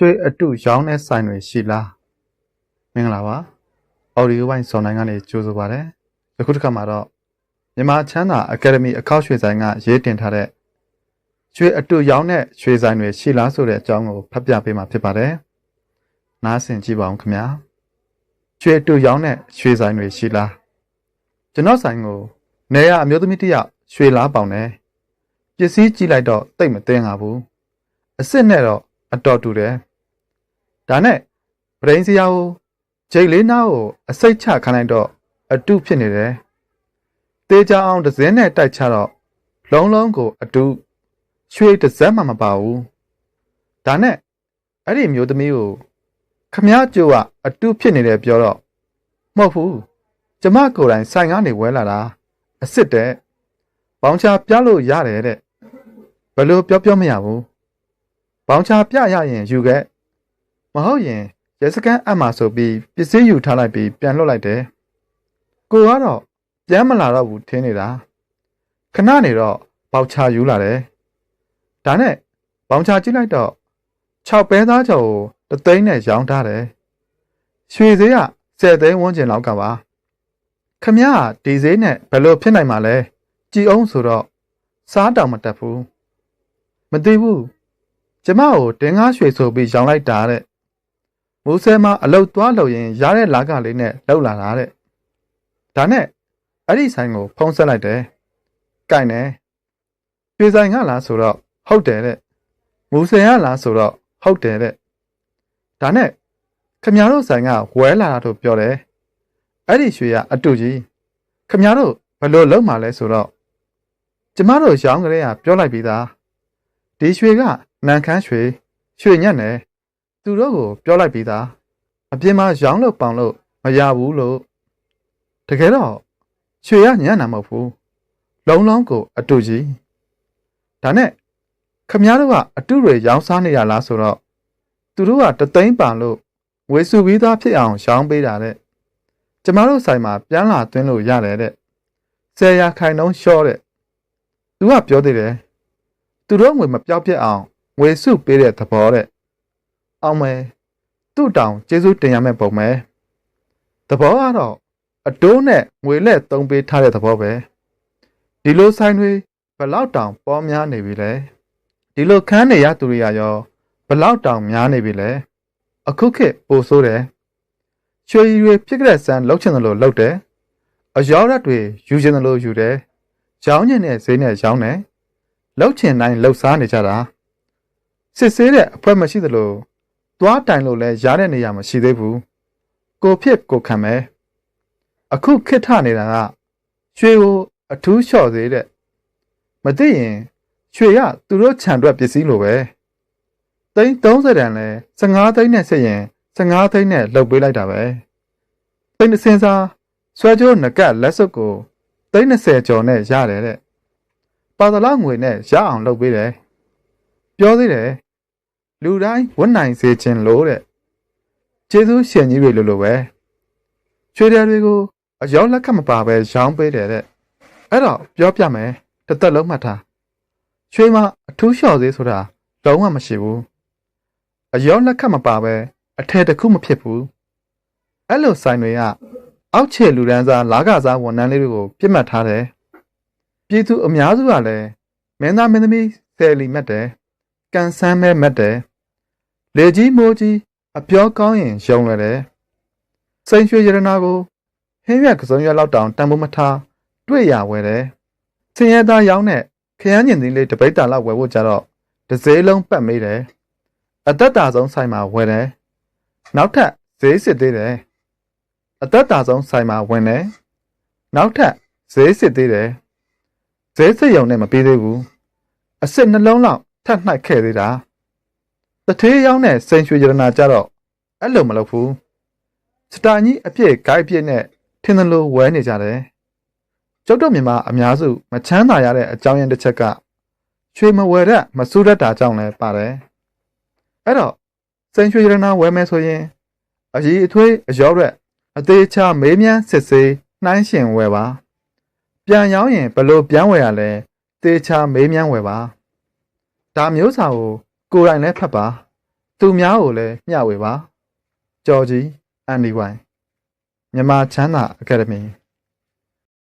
ကျွေးအတုရောင်းတဲ့ဆိုင်တွေရှိလားမင်္ဂလာပါအော်ဒီယိုဝိုင်းစော်နိုင်ကနေကြိုဆိုပါရစေယခုတစ်ခါမှာတော့မြန်မာချမ်းသာအကယ်ဒမီအခောက်ရွှေဆိုင်ကရေးတင်ထားတဲ့ကျွေးအတုရောင်းတဲ့ရွှေဆိုင်တွေရှိလားဆိုတဲ့အကြောင်းကိုဖတ်ပြပေးမှာဖြစ်ပါတယ်နားဆင်ကြည့်ပါဦးခင်ဗျာကျွေးအတုရောင်းတဲ့ရွှေဆိုင်တွေရှိလားကျွန်တော်ဆိုင်ကိုနေရအမျိုးသမီးတစ်ယောက်ရွှေလားပေါင်တယ်ပစ္စည်းကြည့်လိုက်တော့တိတ်မသိငါဘူးအစ်စ်နဲ့တော့အတော်တူတယ် ဒါနဲ့ပရိန်စရာကိုဂျိတ်လေးနားကိုအစိတ်ချခိုင်းလိုက်တော့အတုဖြစ်နေတယ်တေးကြအောင်တစ်စင်းနဲ့တိုက်ချတော့လုံးလုံးကိုအတုရွှေတစ်စက်မှမပါဘူးဒါနဲ့အဲ့ဒီမျိုးသမီးကိုခမည်းကျိုးကအတုဖြစ်နေတယ်ပြောတော့မဟုတ်ဘူးကျမကိုယ်တိုင်ဆိုင်ကနေဝဲလာတာအစ်စ်တဲ့ဘောင်ချပြလို့ရတယ်တဲ့ဘယ်လိုပြောပြောမရဘူးဘောင်ချပြရရင်ယူခဲ့ မဟုတ်ရင်ရဲစခန်းအပ်မှာဆိုပြီးပစ္စည်းယူထားလိုက်ပြီးပြန်လွှတ်လိုက်တယ်ကိုကတော့ပြန်မလာတော့ဘူးထင်းနေတာခဏနေတော့ပေါချယူလာတယ်ဒါနဲ့ဘောင်ချကြည့်လိုက်တော့6ပဲသားကျော်ကိုတသိန်းနဲ့ရောင်းထားတယ်ရွှေသေးက10သိန်းဝန်းကျင်လောက်ကပါခမရဒီဈေးနဲ့ဘယ်လိုဖြစ်နိုင်မှာလဲကြည်အောင်ဆိုတော့စားတောင်မတက်ဘူးမသိဘူးကျမကိုတင်းကားရွှေဆိုပြီးရောင်းလိုက်တာတဲ့ မိုးဆဲမအလုတ်သွားလို့ရင်ရတဲ့လာကလေးနဲ့လှုပ်လာတာတဲ့ဒါနဲ့အဲ့ဒီဆိုင်ကို ဖုံးဆက်လိုက်တယ်ကြိုင်တယ်ရွှေဆိုင်ကလားဆိုတော့ဟုတ်တယ်တဲ့မိုးဆဲကလားဆိုတော့ဟုတ်တယ်တဲ့ဒါနဲ့ခမရတို့ဆိုင်ကဝဲလာတာတို့ပြောတယ်အဲ့ဒီရွှေကအတူကြီးခမရတို့ဘယ်လိုလုပ်မှာလဲဆိုတော့ကျမတို့ရောင်းကြတဲ့ကပြောလိုက်ပြီးသားဒီရွှေကနန်ခမ်းရွှေရွှေညက်နယ် သူတို့ကိုပြောလိုက်ပြီးသားအပြင်မှာရောင်းလို့ပေါင်လို့မရဘူးလို့တကယ်တော့ရွှေရညံ့တာမဟုတ်ဘူးလုံးလုံးကိုအတူကြီးဒါနဲ့ခမည်းတော်ကအတူတွေရောင်းစားနေရလားဆိုတော့သူတို့ကတသိန်းပန်လို့ဝေစုပြီးသားဖြစ်အောင်ရောင်းပေးတာတဲ့ကျမတို့ဆိုင်မှာပြန်လာသွင်းလို့ရတယ်တဲ့ဆယ်ရာခိုင်နှုန်းလျှော့တဲ့သူကပြောသေးတယ်သူတို့ငွေမပြောက်ပြက်အောင်ငွေစုပေးတဲ့သဘောတဲ့ အောင်မယ်သူ့တောင်ကျေးဇူးတင်ရမယ့်ပုံပဲသဘောကတော့အတိုးနဲ့ငွေလက်သုံးပေးထားတဲ့သဘောပဲဒီလိုဆိုင်တွေဘလောက်တောင်ပေါ်များနေပြီလဲဒီလိုခန်းနေရသူတွေရရောဘလောက်တောင်များနေပြီလဲအခုခေတ်ပိုဆိုးတယ်ချွေရီတွေဖြစ်ကြတဲ့ဆန်းလှုပ်ချင်တယ်လို့လှုပ်တယ်အယောရက်တွေယူချင်တယ်လို့ယူတယ်ရောင်းချင်တဲ့ဈေးနဲ့ရောင်းတယ်လှုပ်ချင်တိုင်းလှုပ်စားနေကြတာစစ်ဆေးတဲ့အဖွဲမရှိသလို သွားတိုင်လို့လဲရားတဲ့နေရာမရှိသေးဘူးကိုဖြစ်ကိုခံမယ်အခုခစ်ထနေတာကရွှေကိုအထူးလျှော့သေးတဲ့မသိရင်ရွှေရသူတို့ခြံအတွက်ပစ္စည်းလိုပဲသိန်း30တန်လဲ15သိန်းနဲ့ဆက်ရင်15သိန်းနဲ့လှုပ်ပေးလိုက်တာပဲသိန်း30စားဆွဲကြိုးငကက်လက်စွပ်ကိုသိန်း20ကျော်နဲ့ရတယ်တဲ့ပါတလားငွေနဲ့ရအောင်လုပ်ပေးတယ်ပြောသေးတယ် လူတိုင်းဝန်နိုင်စေခြင်းလို့တဲ့ကျေးဇူးရှင်ကြီးတွေလိုလိုပဲချွေတယ်တွေကိုအယောက်လက်ခတ်မပါပဲရောင်းပေးတယ်တဲ့အဲ့တော့ပြောပြမယ်တစ်သက်လုံးမှတ်ထားချွေးမအထူးလျှော့သေးဆိုတာလုံးဝမရှိဘူးအယောက်လက်ခတ်မပါပဲအထည်တစ်ခုမဖြစ်ဘူးအဲ့လိုဆိုင်တွေကအောက်ခြေလူဒန်းစားလာကစားဝန်ထမ်းလေးတွေကိုပြစ်မှတ်ထားတယ်ပြည်သူအများစုကလည်းမင်းသားမင်းသမီးဆယ်လီမတ်တယ်ကန်ဆန်းမဲမတ်တယ် လေကြီးမိုးကြီးအပြောကောင်းရင်ယုံလွယ်တယ်စိန်ရွှေရတနာကိုဟင်းရွက်ကစုံရွက်လောက်တောင်တန်ဖိုးမထားတွေ့ရဝဲတယ်ဆင်းရဲသားရောင်းတဲ့ခရမ်းညင်သီးလေးတပိတ်တာလောက်ဝယ်ဖို့ကြတော့တစ်စေးလုံးပတ်မေးတယ်အသက်တာဆုံးဆိုင်မှာဝယ်တယ်နောက်ထပ်ဈေးစစ်သေးတယ်အသက်တာဆုံးဆိုင်မှာဝင်တယ်နောက်ထပ်ဈေးစစ်သေးတယ်ဈေးစစ်ရုံနဲ့မပြီးသေးဘူးအစ်စ်နှလုံးလောက်ထပ်နှိုက်ခဲ့သေးတာ တထေးရောက်တဲ့စိန်ရွှေရတနာကြတော့အဲ့လိုမလုပ်ဘူးစတာကြီးအပြည့်ဂိုက်ပြည့်နဲ့ထင်းသလိုဝဲနေကြတယ်ကျုပ်တို့မြန်မာအများစုမချမ်းသာရတဲ့အကြောင်းရင်းတစ်ချက်ကချွေမဝယ်တဲ့မစိုးတတ်တာကြောင့်လည်းပါတယ်အဲ့တော့စိန်ရွှေရတနာဝယ်မယ်ဆိုရင်အကြီးအထွေးအရောရက်အသေးချာမေးမြန်းစစ်ဆေးနှိုင်းရှင်ဝယ်ပါပြန်ရောက်ရင်ဘလို့ပြန်ဝယ်ရလဲသေချာမေးမြန်းဝယ်ပါဒါမျိုးစာကို ကိုယ်တိုင်လည်းဖတ်ပါ သူများကိုလည်းမျှဝေပါကြော်ကြီးအန်ဒီဝိုင်မြန်မာချမ်းသာအကယ်ဒမီ